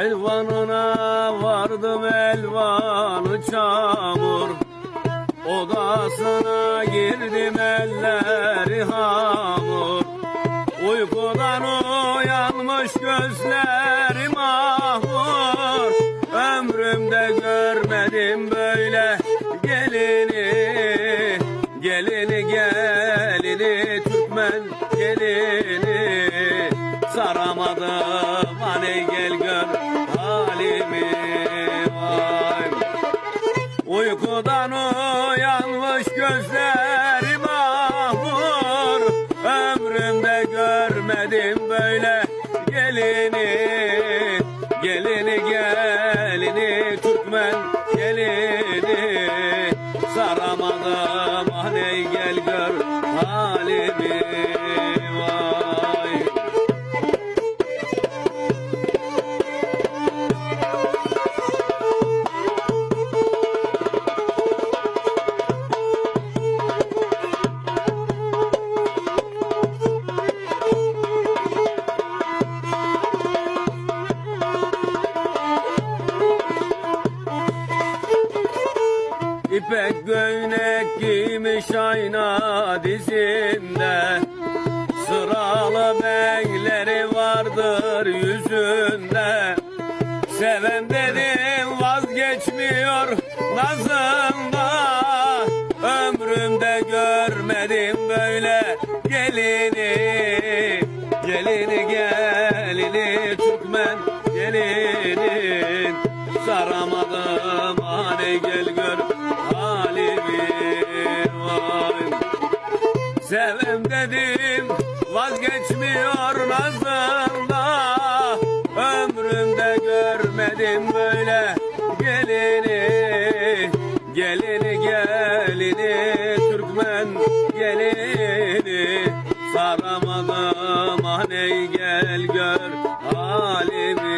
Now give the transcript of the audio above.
Kervanına vardım elvanı çamur. Odasına girdim elleri hamur. Uykudan uyanmış gözlerim ahmur Ömrümde görmedim böyle gelini. Gelini gelini Türkmen gelini. Saramadım Uykudan uyanmış gözlerim ahmur Ömrümde görmedim böyle gelini. Gelini gelini Türkmen gelini. Saramadım hani gel gör halimi İpek göğnek giymiş ayna dizinde. Sıralı beyleri vardır yüzünde. Seven dedim vazgeçmiyor nazında Ömrümde görmedim böyle gelini. Gelini gelini Türkmen gelini Saramadım hani gel gör Sevem dedim vazgeçmiyor nazında Ömrümde görmedim böyle gelini. Gelini gelini Türkmen gelini. Saramadım ah gel gör halimi